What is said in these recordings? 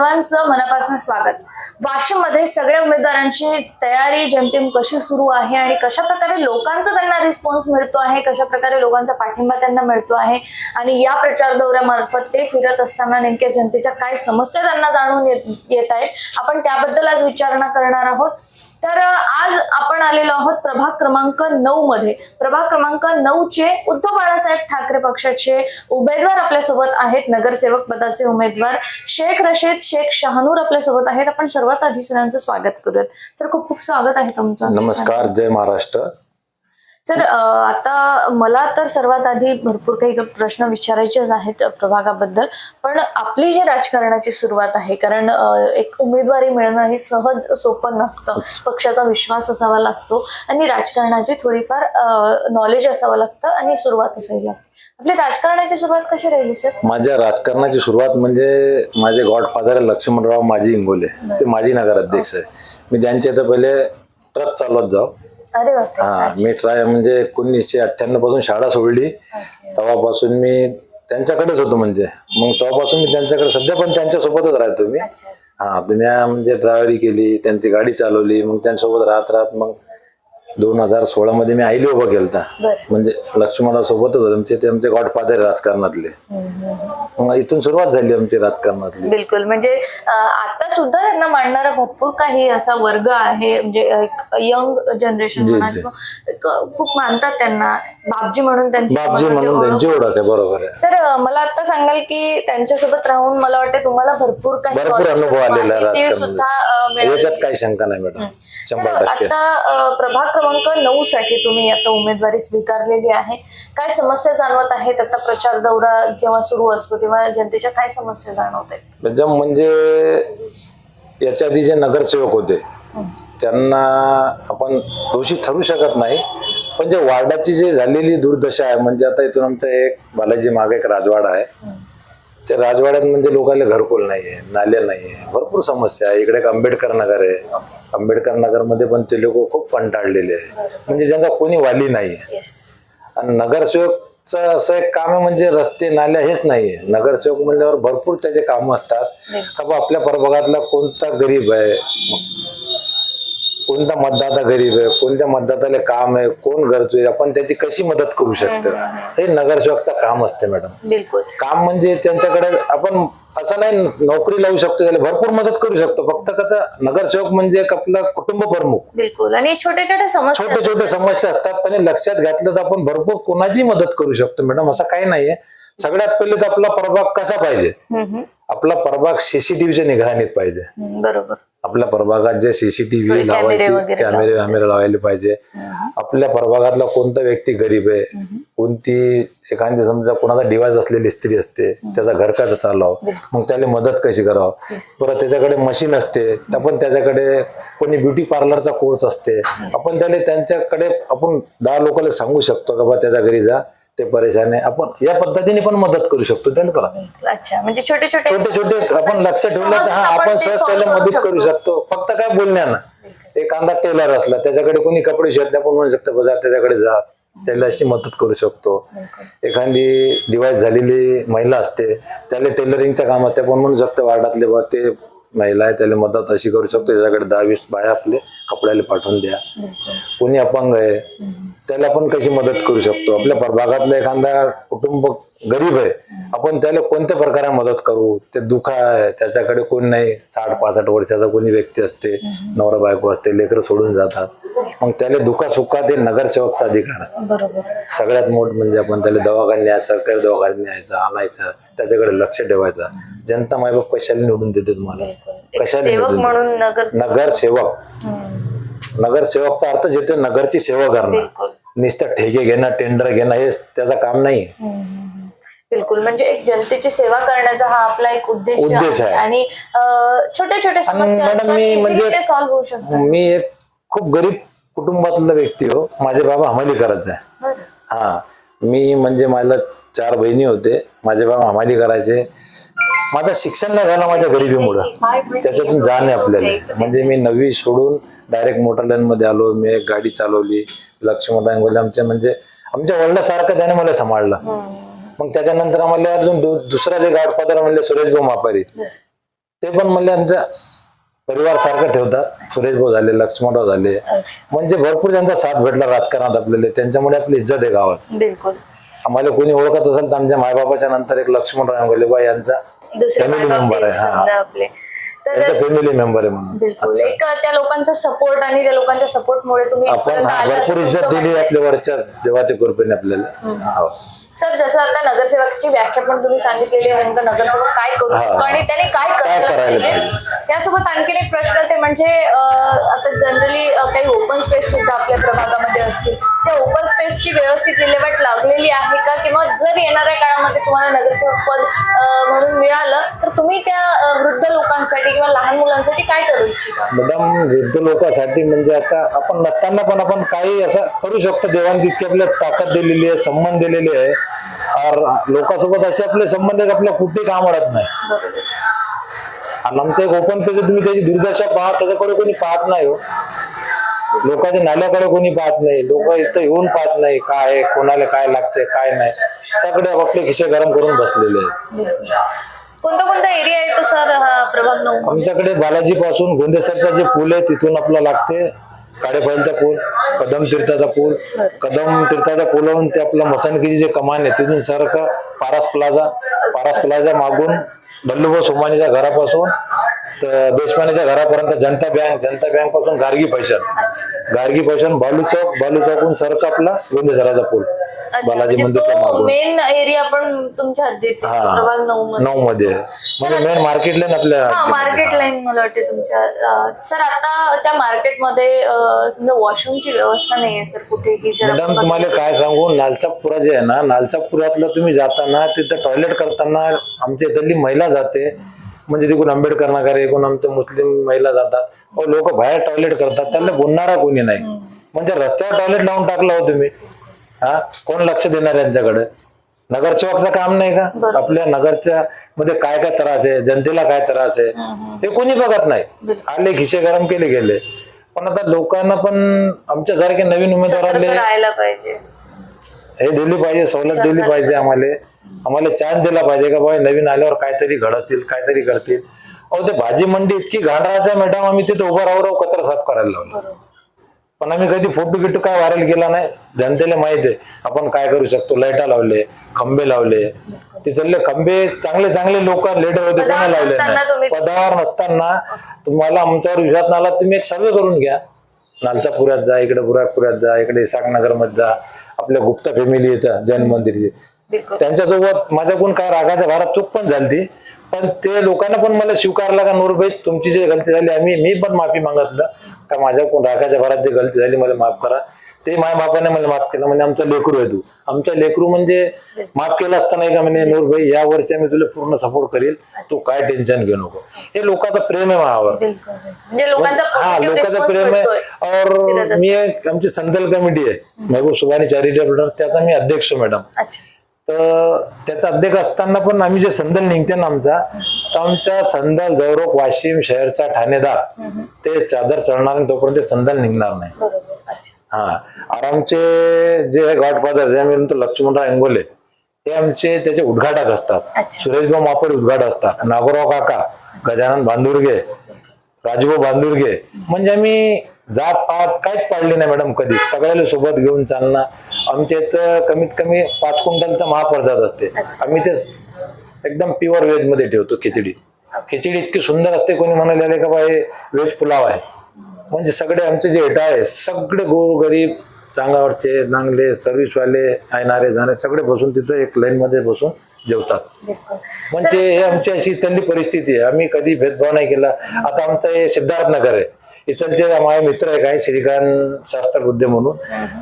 सर्वांचं मनापासून स्वागत. वाशिममध्ये सगळ्या उमेदवारांची तयारी जेमतेम कशी सुरू आहे आणि कशा प्रकारे लोकांचा त्यांना रिस्पॉन्स मिळतो आहे कशा प्रकारे लोकांचा पाठिंबा त्यांना मिळतो आहे आणि या प्रचार दौऱ्यामार्फत ते फिरत असताना नेमक्या जनतेच्या काय समस्या त्यांना जाणून येत येत आहेत आपण त्याबद्दल आज विचारणा करणार आहोत. तर आज आपण आलेलो आहोत प्रभाग क्रमांक नऊ मध्ये. प्रभाग क्रमांक नऊ चे उद्धव बाळासाहेब ठाकरे पक्षाचे उमेदवार आपल्यासोबत आहेत नगरसेवक पदाचे उमेदवार शेख रशीद शेख शहानूर आपल्यासोबत आहेत. आपण सर्वात आधी सरांचं स्वागत करूयात. सर खूप खूप स्वागत आहे तुमचं. नमस्कार जय महाराष्ट्र. सर आता मला तर सर्वात आधी भरपूर काही प्रश्न विचारायचेच आहेत प्रभागाबद्दल पण आपली जी राजकारणाची सुरुवात आहे कारण एक उमेदवारी मिळणं हे सहज सोपं नसतं. पक्षाचा विश्वास असावा लागतो आणि राजकारणाची थोडीफार नॉलेज असावं लागतं आणि सुरुवात असावी लागते. आपली राजकारणाची सुरुवात कशी राहिली सर माझ्या राजकारणाची सुरुवात म्हणजे माझे गॉडफादर लक्ष्मणराव माजी इंगोले. ते माजी नगराध्यक्ष आहे. मी त्यांच्या इथं पहिले ट्रक चालवत जाऊ. अरे हा मी ट्राय म्हणजे एकोणीसशे अठ्ठ्याण्णवपासून शाळा सोडली. तेव्हापासून मी त्यांच्याकडेच होतो म्हणजे. मग तेव्हापासून मी त्यांच्याकडे सध्या पण त्यांच्या सोबतच राहतो मी. हा तुम्ही म्हणजे ड्रायव्हरी केली त्यांची गाडी चालवली मग त्यांच्यासोबत राहत राहत मग दोन हजार सोळा मध्ये मी आईले उभा केलता. म्हणजे लक्ष्मणराव सोबतच होते. आमचे ते आमचे गॉडफादर राजकारणातले. मग इथून सुरुवात झाली आमची राजकारणातली. बिलकुल. म्हणजे आता सुद्धा त्यांना मांडणारा भरपूर काही असा वर्ग आहे. म्हणजे यंग जनरेशन खूप मानतात त्यांना. बापजी म्हणून त्यांची बापजी म्हणून त्यांची ओळख. आहे. बरोबर आहे. सर मला आता सांगाल की त्यांच्यासोबत राहून मला वाटतं तुम्हाला भरपूर काही भरपूर अनुभव आलेला. याच्यात काही शंका नाही मॅडम. शंभर टक्के. आता प्रभाग क्रमांक नऊ साठी तुम्ही आता उमेदवारी स्वीकारलेली आहे. काय समस्या जाणवत आहेत? आता प्रचार दौरा जेव्हा सुरू असतो तेव्हा जनतेच्या काय समस्या जाणवत आहेत? म्हणजे म्हणजे याच्या आधी जे नगरसेवक होते त्यांना आपण दोषी ठरू शकत नाही. पण जे वार्डाची जी झालेली दुर्दशा आहे म्हणजे आता इथून आमचं एक बालाजी मागे एक राजवाडा आहे. त्या राजवाड्यात म्हणजे लोकांना घरकुल नाहीये नाले नाहीये भरपूर समस्या आहे. इकडे एक आंबेडकर नगर आहे. आंबेडकर नगरमध्ये पण ते लोक खूप कंटाळलेले आहे म्हणजे ज्यांचा कोणी वाली नाही. आणि नगरसेवकचं असं एक काम आहे म्हणजे रस्ते नाल्या हेच नाहीये नगरसेवक म्हणल्यावर भरपूर त्याचे कामं असतात. का बा आपल्या प्रभागातला कोणता गरीब आहे? कोणता मतदाता गरीब आहे? कोणत्या मतदाताला काम आहे? कोण गरजू आहे? आपण त्याची कशी मदत करू शकतो? हे नगरसेवकचं काम असते मॅडम. बिलकुल. काम म्हणजे त्यांच्याकडे आपण असं नाही नोकरी लावू शकतो त्याला भरपूर मदत करू शकतो. फक्त कसं नगरसेवक म्हणजे एक आपला कुटुंब प्रमुख. बिलकुल. आणि छोटे छोटे समस्या छोटे छोटे समस्या असतात पण हे लक्षात घातलं तर आपण भरपूर कोणाची मदत करू शकतो मॅडम? असं काही नाहीये. सगळ्यात पहिले तर आपला प्रभाग कसा पाहिजे? हम्म, हम्म, आपला प्रभाग सीसीटीव्हीच्या निगराणीत पाहिजे. हम्म, बरोबर. आपल्या प्रभागात जे सीसीटीव्ही कॅमेरे लावायचे कॅमेरे वॅमेरे लावायला पाहिजे. आपल्या प्रभागातला कोणता व्यक्ती गरीब आहे कोणती एखादी समजा कोणाचा डिवाइस असलेली स्त्री असते त्याचा घर कसं चालव मग त्याला मदत कशी करावं. परत त्याच्याकडे मशीन असते आपण त्याच्याकडे कोणी ब्युटी पार्लरचा कोर्स असते आपण त्याला त्यांच्याकडे आपण दहा लोकांना सांगू शकतो का बा त्याच्या घरी जा ते परेशान आहे. आपण या पद्धतीने पण मदत करू शकतो. त्याला बघा अच्छा म्हणजे छोटे छोटे छोटे छोटे आपण लक्ष ठेवलं तर हा आपण सहज त्याला मदत करू शकतो. फक्त काय बोलण्यानं एखादा टेलर असला त्याच्याकडे कोणी कपडे शिवत आपण म्हणू शकतो बघा त्याच्याकडे जा. त्याला अशी मदत करू शकतो. एखादी डिवाइस झालेली महिला असते त्याला टेलरिंगच्या कामात आपण म्हणू शकतो वार्डातले बा ते महिला आहे त्याला मदत अशी करू शकतो त्याच्याकडे दहा वीस बाया आपले. कपड्याला पाठवून द्या. कोणी अपंग आहे त्याला पण कशी मदत करू शकतो? आपल्या प्रभागातला एखादा कुटुंब गरीब आहे आपण त्याला कोणत्या प्रकारे मदत करू? ते दुःख आहे त्याच्याकडे कोण नाही. साठ पासष्ट वर्षाचा कोणी व्यक्ती असते नवरा बायको असते लेकरं सोडून जातात. मग त्याला दुःखा सुखात हे नगरसेवकचा अधिकार असतो. सगळ्यात मोठ म्हणजे आपण त्याला दवाखान्यात न्यायचं सरकारी दवाखान्यात न्यायचं आणायचं त्याच्याकडे लक्ष ठेवायचं. जनता मायबाप कशाला निवडून देते तुम्हाला? सेवक म्हणून नगर नगरसेवक नगरसेवकचा अर्थ जेथे नगरची सेवा करणं नुसतं ठेके घेणं टेंडर घेणं हे त्याचं काम नाही बिलकुल. म्हणजे एक जनतेची सेवा करण्याचा हा आपला एक उद्देश उद्देश आहे. आणि छोटे छोटे समस्या मॅडम, मी म्हणजे- मी एक खूप गरीब कुटुंबातला व्यक्ती हो. माझे बाबा हमाली करायचा आहे. हा. मी म्हणजे मला चार बहिणी होते. माझे बाबा हमाली करायचे माझं शिक्षण नाही झालं माझ्या गरिबीमुळं. त्याच्यातून जाण आहे आपल्याला. म्हणजे मी नववी सोडून डायरेक्ट मोटर लाईन मध्ये आलो. मी एक गाडी चालवली. लक्ष्मण रांगोली आमच्या म्हणजे आमच्या वडिलासारखं त्याने मला सांभाळलं. मग त्याच्यानंतर आम्हाला अजून दुसरा जे गाडफादर म्हणले सुरेश भाऊ मापारी ते पण म्हणजे आमच्या परिवार सारखं ठेवतात. सुरेश भाऊ झाले लक्ष्मणराव झाले. म्हणजे भरपूर त्यांचा साथ भेटला राजकारणात आपल्याला. त्यांच्यामुळे आपली इज्जत आहे गावात. आम्हाला कोणी ओळखत असेल तर आमच्या मायबापाच्या नंतर एक लक्ष्मणराव अंगोलेबा यांचा दुसरे आहे तेच हा. समजा आपले. तर फॅमिली मेंबर आहे म्हणून बिलकुल. एक त्या लोकांचा सपोर्ट आणि त्या लोकांच्या सपोर्टमुळे तुम्ही आपण इथपर्यंत आलात भरपूर इज्जत तुमचं दिली म्हणणं आहे. आपल्या वरच्या देवाच्या कृपेने आपल्याला हो. सर जसं आता नगरसेवकाची व्याख्या पण तुम्ही सांगितलेली आहे नेमकं नगरसेवक काय करू हा. शकतो आणि त्याने काय करायला करायला पाहिजे यासोबत आणखीन एक प्रश्न ते म्हणजे अं, आता जनरली काही ओपन स्पेस सुद्धा आपल्या प्रभागामध्ये असतील त्या ओपन स्पेसची व्यवस्थित विल्हेवाट लागलेली आहे का किंवा जर येणाऱ्या काळामध्ये तुम्हाला नगरसेवक पद अं, म्हणून मिळालं तर तुम्ही त्या अं, वृद्ध लोकांसाठी किंवा लहान मुलांसाठी काय करू इच्छिता? मॅडम वृद्ध लोकांसाठी म्हणजे आता आपण नसताना पण आपण काही असं करू शकतो. देवाने तितकी आपल्याला ताकद दिलेली आहे संबंध दिलेली आहे और लोकांसोबत असे आपले संबंध आहेत, आपल्या कुठे काम अडत नाही. आणि आमचं एक ओपन पेज तुम्ही त्याची दुर्दशा पाहत त्याच्याकडे कोणी पाहत नाही हो. लोकांच्या नाल्याकडे कोणी पाहत नाही. लोक इथं येऊन पाहत नाही काय कोणाला काय लागते काय नाही. सगळे आपले खिसे गरम करून बसलेले आहेत. कोणता कोणता एरिया आहे तो सर हा प्रभाग नऊ? आमच्याकडे बालाजी पासून गोंदेसरचा जे पूल आहे तिथून आपला लागते. काडेफाईलचा पूल कदम तीर्थाचा पूल. कदम तीर्थाचा पूलहून ते आपलं मसनकीची जे कमान आहे तिथून सारखं पारस प्लाझा पारस प्लाझा मागून बल्लूभाऊ सोमानीच्या घरापासून तर देशपांडेच्या घरापर्यंत जनता बँक जनता बँकपासून गार्गी पैशन गार्गी पैशन बालू चौक बालू चौकून सारखं आपला गोंदेसराचा पूल. बालाजी म्हणजे मंदिरच्या तो मागून मेन एरिया पण तुमच्या हद्दीत आहे, प्रभाग नऊ मध्ये. नऊ मध्ये आहे. म्हणजे मेन मार्केट लाईन आपल्या. मार्केट लाईन मला वाटते तुमच्या सर आता त्या मार्केटमध्ये अं, समजा वॉशरूमची व्यवस्था नाही आहे सर कुठेही जर मॅडम आपण तुम्हाला काय सांगू नालचापुरा जे आहे ना नालचापुरातलं तुम्ही जाताना तिथं टॉयलेट करताना आमच्या इथली महिला जाते म्हणजे तिकडून आंबेडकर नगर आहे, इकडून आमच्या मुस्लिम महिला जातात. लोक बाहेर टॉयलेट करतात त्यांना बोलणारा कोणी नाही. म्हणजे रस्त्यावर टॉयलेट लावून टाकलं हो तुम्ही. हा? कोण लक्ष देणार यांच्याकडे? नगरसेवकचं काम नाही का? आपल्या नगरच्या मध्ये काय काय त्रास आहे? जनतेला काय त्रास आहे? हे कोणी बघत नाही. आले खिसे गरम केले गेले. पण आता लोकांना पण आमच्यासारखे नवीन उमेदवार आले. हे दिली पाहिजे सवलत दिली पाहिजे आम्हाला. आम्हाला चान्स दिला पाहिजे का बाबा नवीन आल्यावर काहीतरी घडतील काहीतरी करतील. अहो ते भाजी मंडी इतकी घाण राहते मॅडम. आम्ही तिथे उभं राहू राहू कचरा साफ करायला लावलं. पण आम्ही कधी फोटो गिटो काय व्हायरल केला नाही. जनतेला माहीत आहे. आपण काय करू शकतो? लाईटा लावले खंबे लावले. तिथले खंबे चांगले चांगले लोक लेडर होते कोणी लावले नाही. पदावर नसताना तुम्हाला आमच्यावर विश्वास नाही आला तुम्ही एक सर्वे करून घ्या. नालचापुऱ्यात जा इकडे बुराकपुऱ्यात जा इकडे इसाकनगरमध्ये जा. आपल्या गुप्ता फॅमिली येतं जैन मंदिरची बिलकुल. त्यांच्यासोबत माझ्याकडून काय रागाच्या भारात चूक पण झाली पण ते लोकांना पण मला स्वीकारला का नूरभाई तुमची जी गलती झाली आम्ही मी पण माफी मागितलं. का माझ्याकडून रागाच्या भारात जी गलती झाली मला माफ करा. ते माझ्या बापाने मला माफ केलं. म्हणजे आमचा लेकरू आहे तू. आमचा लेकरू म्हणजे माफ केलं असता नाही का म्हणे नूरभाई या वर्षी मी तुला पूर्ण सपोर्ट करेल. तू काय टेन्शन घेऊ नको. हे लोकांचं प्रेम आहे माझ्यावर म्हणजे हा लोकांचं प्रेम आहे. और मी आमची संदल कमिटी आहे. महबूब सुभानी चॅरिटेबल त्याचा मी अध्यक्ष मॅडम तर त्याचा अध्यक्ष असताना पण आम्ही जे संदल निघते ना आमचा तर आमच्या संदल जवरोक वाशिम शहरचा ठाणेदार. ते चादर चढणार नाही तोपर्यंत ते संदल निघणार नाही. हा. आमचे जे गॉडफादर जे आम्ही म्हणतो लक्ष्मणराव इंगोले ते आमचे त्याचे उद्घाटक असतात. सुरेशभाऊ मापर उद्घाटक असतात. नागोराव काका गजानन बांदुर्गे राजभाऊ बांदुर्गे. म्हणजे आम्ही जात पात काहीच पाडली नाही मॅडम कधी. सगळ्याला सोबत घेऊन चालणं. आमच्या इथं कमीत कमी पाच क्विंटल तर महाप्रसाद असते. आम्ही ते एकदम प्युअर व्हेजमध्ये ठेवतो खिचडी. खिचडी इतकी सुंदर असते कोणी म्हणाले का बा हे व्हेज पुलाव आहे. म्हणजे सगळे आमचे जे हेटा आहे सगळे गोर गरीब चांगावरचे चांगले सर्व्हिसवाले येणारे जाणारे सगळे बसून तिथं एक लाईन मध्ये बसून जेवतात. म्हणजे हे आमची अशी इथली परिस्थिती आहे. आम्ही कधी भेदभाव नाही केला. आता आमचं हे सिद्धार्थ नगर आहे. इथलचे माझे मित्र आहे काय श्रीकांत शास्त्र बुद्धे म्हणून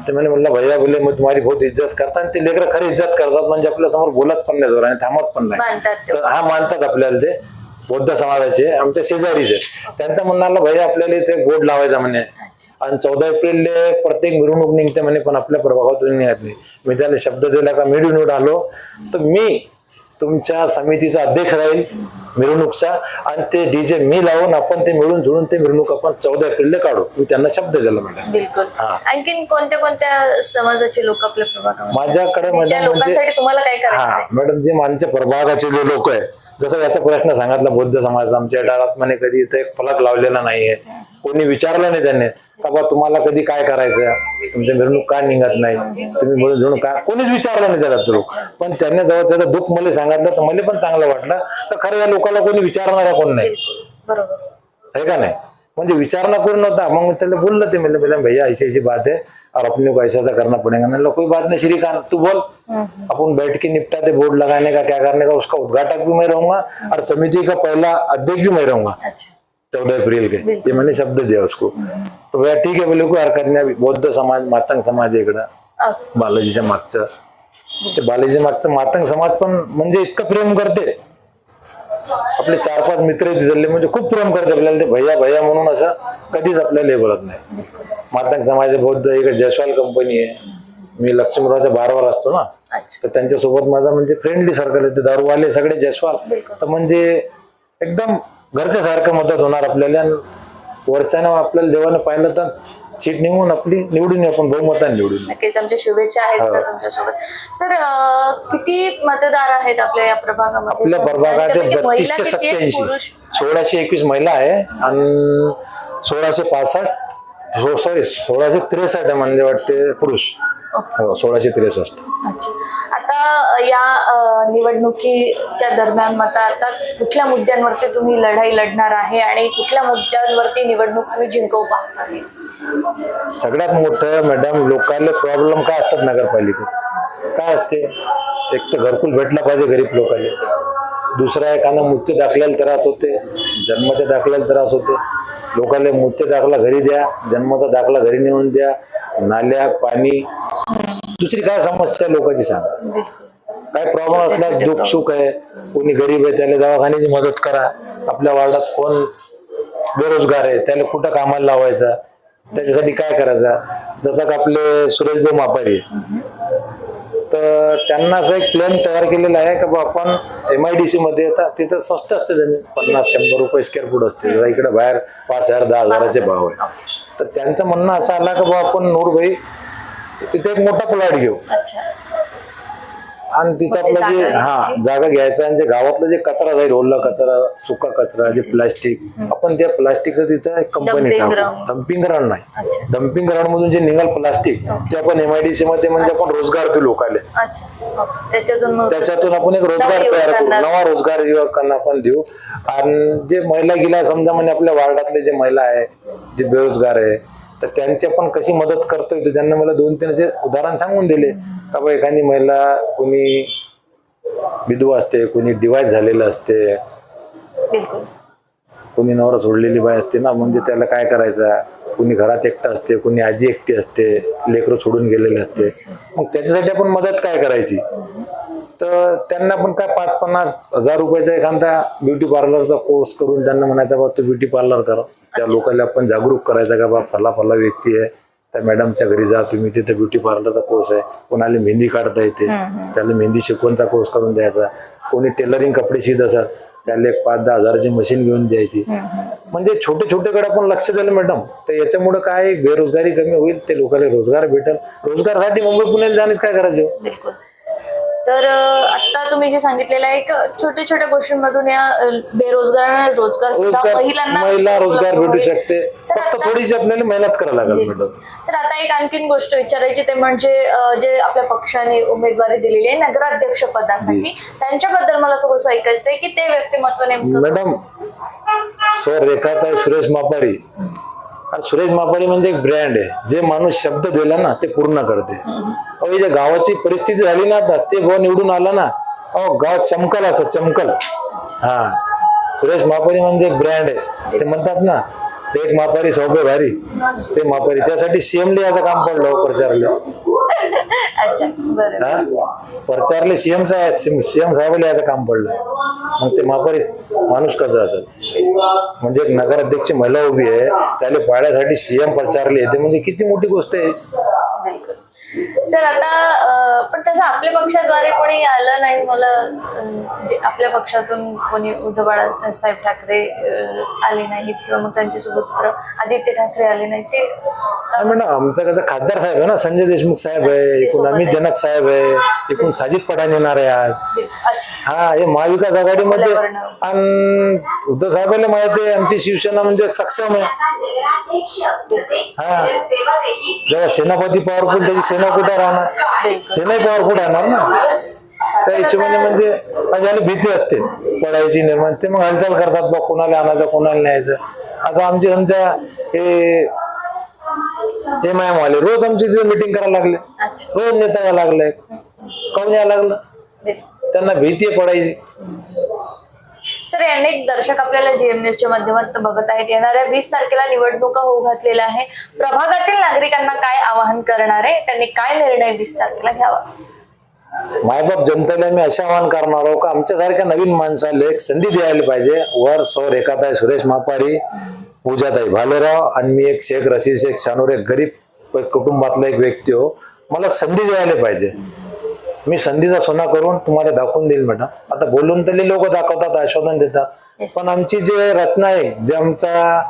ते म्हणे म्हणलं भैया बोले मग तुम्हारी बहुत इज्जत करतात आणि ते लेकरं खरी इज्जत करतात म्हणजे आपल्यासमोर बोलत पण नाही जोराने थांबत पण नाही. ते. तर हा मानतात आपल्याला ते बौद्ध समाजाचे आमच्या शेजारीचे. त्यांचं म्हणणं आलं भैया आपल्याला इथे बोर्ड लावायचा म्हणे. आणि चौदा एप्रिलले प्रत्येक मिरवणूक निघते म्हणे पण आपल्या प्रभागातून निघत नाही. मी त्याला शब्द दिला का मी निवडून आलो. तर मी तुमच्या समितीचा अध्यक्ष राहील. मिरवणूकचा आणि ते डीजे मी लावून आपण ते मिळून जुळून ते मिरवणूक आपण चौदा एप्रिलला काढू. मी त्यांना शब्द दिला मॅडम बिलकुल. हा. आणखीन कोणत्या कोणत्या समाजाचे लोक आपल्या प्रभागामध्ये? माझ्याकडे आणि त्या मॅडम म्हणजे लोकांसाठी तुम्हाला काय हा मॅडम जे आमच्या प्रभागाचे जे लोक आहे जसं याचा प्रश्न सांगितला बौद्ध समाज आमच्या डाळात्माने कधी इथे एक फलक लावलेला नाहीये. कोणी विचारलं नाही त्यांनी का बा तुम्हाला कधी काय करायचं तुमच्या मिरवणूक का निघत नाही? तुम्ही मिळून जुळून का कोणीच विचारलं नाही त्याला तर पण त्यांनी जेव्हा त्याचं दुःख मला सांगितलं तर मला पण चांगलं वाटलं. तर खरं या लोकांना कोणी विचारणारा कोण नाही. बरोबर. है का नहीं? मुझे विचारना कोई नहोता मग तेले बोल ते मेरे बोले भैया ऐसी ऐसी बात है और अपने को ऐसा करना पड़ेगा बोला, कोई बात नहीं श्रीकांत तू बोल. अपन बैठ के निपटाते बोर्ड लगाने का क्या करने का उसका उद्घाटक भी मैं रहूँगा और समिति का पहला अध्यक्ष भी मैं रहूँगा. अच्छा. चौदह अप्रैल के। ये मैंने शब्द दिया उसको। तो भैया ठीक है बोले कोई हरकत नाही बौद्ध समाज मातंग समाज इकडं। बालाजीच्या मागचं। ते बालाजीच्या मागचं मातंग समाज पण म्हणजे इतकं प्रेम करते. आपले चार पाच मित्र दिसले म्हणजे खूप प्रेम करते आपल्याला. ते भैया भैया म्हणून असं कधीच आपल्याला हे बोलत नाही. मातंग समाज बौद्ध इकडे जयस्वाल कंपनी आहे. मी लक्ष्मीरावच्या बारवर असतो ना. तर त्यांच्यासोबत माझा म्हणजे फ्रेंडली सर्कल आहे. ते दारूवाले सगळे जयस्वाल. तर म्हणजे एकदम घरच्या सारखं मदत होणार आपल्याला. वरच्यानं आपल्याला देवाने पाहिलं तर सीट निवडून आपली निवडून येऊ आपण बहुमताने निवडून येऊ. नक्कीच आमच्या शुभेच्छा आहेत हो. सर तुमच्यासोबत. सर अ, किती मतदार आहेत आपल्या या प्रभागामध्ये? आपल्या प्रभागात आणि त्यापैकी महिला बत्तीसशे किती आहेत? सत्याऐंशी पुरुष? सोळाशे एकवीस महिला आहे आणि सोळाशे पासष्ट सॉरी सोळाशे त्रेसष्ट म्हणजे वाटते पुरुष. हो सोळाशे त्रेसष्ट. अच्छा. आता या अ, निवडणुकीच्या दरम्यान मता आता कुठल्या मुद्द्यांवरती तुम्ही लढाई लढणार आहे आणि कुठल्या मुद्द्यांवरती निवडणूक तुम्ही जिंकवू पाहत आहे? सगळ्यात मोठं मॅडम लोकांना प्रॉब्लेम काय असतात नगरपालिकेत? काय असते? एक तर घरकुल भेटला पाहिजे गरीब लोकांना दुसरा एकानं मुच्च दाखल्याला त्रास होते जन्माच्या दाखल्याला त्रास होते. लोकांना मुच्च दाखला घरी द्या जन्माचा दाखला घरी नेऊन द्या नाल्या पाणी. दुसरी काय समस्या आहे लोकांची सांग. काय प्रॉब्लेम असला दुःख सुख आहे. कोणी गरीब आहे त्याला दवाखान्याची मदत करा. आपल्या वार्डात कोण बेरोजगार आहे त्याला कुठं कामाला लावायचा? त्याच्यासाठी काय करायचं? जसं का आपले सुरेशभाऊ मापारी. तर त्यांना असं एक प्लॅन तयार केलेला आहे का बा आपण एम आय डी सी मध्ये येतात तिथं स्वस्त असते जमीन. पन्नास शंभर रुपये स्क्वेअर फूट असते. इकडे बाहेर पाच हजार दहा हजाराचे भाव आहे. तर त्यांचं म्हणणं असं आलं का बा आपण नूरभाई तिथे एक मोठा प्लॉट घेऊ. आणि आपलं जे हा. जागा घ्यायचा आणि जे गावातलं जे कचरा जाईल ओला कचरा सुका कचरा जे प्लास्टिक आपण त्या प्लास्टिकचं तिथं एक कंपनी टाकू. डम्पिंग ग्राउंड नाही. डम्पिंग ग्राउंड मधून जे निघाल प्लास्टिक ते आपण एमआयडीसी मध्ये म्हणजे आपण रोजगार देऊ लोकांना. त्याच्यातून आपण एक रोजगार तयार करू. नवा रोजगार युवकांना आपण देऊ. आणि जे महिला गेल्या समजा म्हणजे आपल्या वार्डातले जे महिला आहे जे बेरोजगार आहे तर त्यांची आपण कशी मदत करतोय त्यांना मला दोन तीन असे उदाहरण सांगून दिले. का बा एखादी महिला कोणी विधवा असते कोणी डिवाइस झालेलं असते. बिलकुल. कोणी नवरा सोडलेली बाई असते ना म्हणजे त्याला काय करायचं? कोणी घरात एकटा असते कोणी आजी एकटी असते लेकरं सोडून गेलेले असते. मग त्याच्यासाठी आपण मदत काय करायची? तर त्यांना पण काय पाच पन्नास हजार रुपयाचा एखादा ब्युटी पार्लरचा कोर्स करून त्यांना म्हणायचा बा तू ब्युटी पार्लर करा. त्या लोकांना आपण जागरूक करायचं का बा फला फला व्यक्ती आहे. त्या मॅडमच्या घरी जा तुम्ही तिथे ब्युटी पार्लरचा कोर्स आहे. कोणाला मेहंदी काढता येते त्याला मेहंदी शिकवणचा कोर्स करून द्यायचा. कोणी टेलरिंग कपडे शिकत असतात त्याला एक पाच दहा हजाराची मशीन घेऊन द्यायची. म्हणजे छोटे छोटेकडे आपण लक्ष दिलं मॅडम तर याच्यामुळे काय बेरोजगारी कमी होईल ते लोकांना रोजगार भेटेल. रोजगारासाठी मुंबई पुण्याला जाण्यास काय करायचं? हो? बिलकुल. तर आता तुम्ही जे सांगितलेलं आहे छोट्या छोट्या गोष्टींमधून या बेरोजगारांना रोजगार सुद्धा महिलांना महिला रोजगार भेटू. शकते सर, फक्त थोडीशी आपल्याला मेहनत करायला लागेल. मॅडम सर आता एक आणखीन गोष्ट विचारायची ते म्हणजे जे आपल्या पक्षाने उमेदवारी दिलेली आहे नगराध्यक्ष पदासाठी त्यांच्याबद्दल मला थोडंसं ऐकायचं आहे की ते व्यक्तिमत्व नेमकं मॅडम सर रेखाताई सुरेश मापारी आणि सुरेश मापारी म्हणजे एक ब्रँड आहे. जे माणूस शब्द दिला ना ते पूर्ण करते. अहो ज्या गावाची परिस्थिती झाली ना आता ते भाऊ निवडून आला ना अहो गाव चमकल असं चमकल. हा. सुरेश मापारी म्हणजे एक ब्रँड आहे. ते म्हणतात ना एक मापारी सौभे भारी. ते मापारी त्यासाठी सीएम याचं काम पडलं हो प्रचारला. हा? प्रचारले सीएम सीएम साहेबाला याचं काम पडलं. मग ते मापारी माणूस कसा असेल म्हणजे एक नगराध्यक्ष महिला उभी आहे त्याला पाळण्यासाठी सीएम प्रचारले येते. म्हणजे किती मोठी गोष्ट आहे. सर आता पण तसं आपल्या पक्षाद्वारे कोणी आलं नाही मला आपल्या पक्षातून कोणी उद्धव बाळासाहेब ठाकरे आले नाहीत किंवा मग त्यांचे सुपुत्र आदित्य ठाकरे आले नाहीत ते काय म्हणा आमचा कसं खासदार साहेब आहे ना संजय देशमुख साहेब आहे एकूण अमित जनक साहेब आहे एकूण साजिद पठाण येणार आहे आज. हा हे महाविकास आघाडीमध्ये. आणि उद्धव साहेबांना माहिती आहे आमची शिवसेना म्हणजे सक्षम आहे. हा. जेव्हा सेनापती पॉवरफुल त्याची? सेना कुठे राहणार? सेनाही पॉवरफुल राहणार ना? त्या हिशोबाने म्हणजे माझ्याला भीती असते. पडायची निर्माण ते मग हालचाल करतात बा कोणाला आणायचं कोणाला न्यायचं. आता आमचे समजा हे एम आय वाले रोज आमची तिथे मिटिंग करायला लागले. रोज नेता यायला लागले. काऊन यायला लागलं? त्यांना भीती पडायची. सर अनेक दर्शक आपल्याला जीएमएसच्या माध्यमातून बघत आहेत. येणाऱ्या वीस तारखेला निवडणुका होऊ घातलेल्या आहे प्रभागातील नागरिकांना काय आवाहन करणार आहे? त्यांनी काय निर्णय वीस तारखेला घ्यावा? मायबाप जनतेला मी असे आवाहन करणार आहो का आमच्यासारख्या नवीन माणसाला एक संधी द्यायला पाहिजे. वर सौ रेखाताई सुरेश मापारी पूजाताई भालेराव आणि मी एक शेख रशी शेख शानूर एक गरीब कुटुंबातला एक व्यक्ती हो मला संधी द्यायला पाहिजे. मी संधीचा सोना करून तुम्हाला दाखवून देईल मॅडम. आता बोलून तरी लोक दाखवतात आश्वासन देतात. पण आमची जे रचना आहे जे आमचा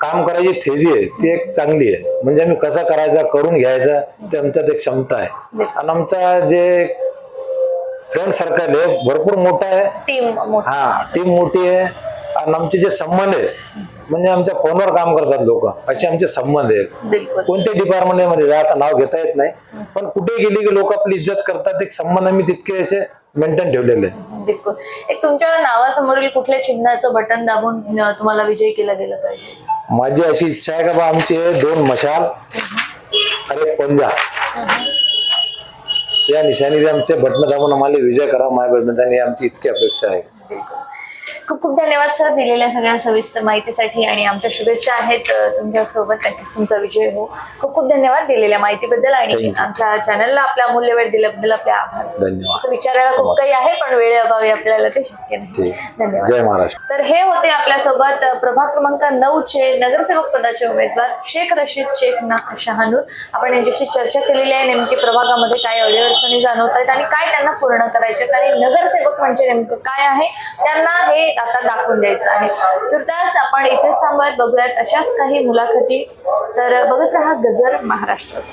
काम करायची थेरी आहे ती एक चांगली आहे. म्हणजे आम्ही कसा करायचा करून घ्यायचा ते आमच्यात एक क्षमता आहे. आणि आमचा जे फ्रेंड सर्कल आहे भरपूर मोठा आहे. टीम हा टीम मोठी आहे. आणि आमचे जे संबंध आहे म्हणजे आमच्या फोनवर काम करतात लोक. असे आमचे संबंध आहेत. कोणत्या डिपार्टमेंटमध्ये जायचं नाव घेता येत नाही. पण कुठे गेली की लोक आपली इज्जत करतात एक संबंध आम्ही तितके असे मेंटेन ठेवलेले बिलकुल. एक तुमच्या नावासमोरील कुठल्या चिन्हाचं बटन दाबून तुम्हाला विजयी केलं गेलं पाहिजे? माझी अशी इच्छा आहे का बा आमचे दोन मशाल एक पंजा. या निशाणीचे आमचे बटन दाबून आम्हाला विजय करा माय बॅडमिंटन ही आमची इतकी अपेक्षा आहे. खूप खूप धन्यवाद सर दिलेल्या सगळ्या सविस्तर माहितीसाठी आणि आमच्या शुभेच्छा आहेत तुमच्यासोबत. नक्कीच तुमचा विजय हो खूप खूप धन्यवाद दिलेल्या माहितीबद्दल आणि. आमच्या चॅनलला आपला अमूल्य वेळ दिल्याबद्दल आपले आभार. असं विचारायला खूप काही आहे पण वेळेअभावी आपल्याला ते शक्य नाही. धन्यवाद. जय महाराष्ट्र. तर हे होते आपल्यासोबत प्रभाग क्रमांक नऊ चे नगरसेवक पदाचे उमेदवार शेख रशीद शेख ना शहानूर. आपण यांच्याशी चर्चा केलेली आहे नेमकी प्रभागामध्ये काय अडीअडचणी जाणवत आहेत आणि काय त्यांना पूर्ण करायचे आणि नगरसेवक म्हणजे नेमकं काय आहे? त्यांना हे आता दाखवून द्यायचं आहे. तर त्यास आपण इथेच थांबत बघूयात अशाच काही मुलाखती. तर बघत राहा गजर महाराष्ट्राचा.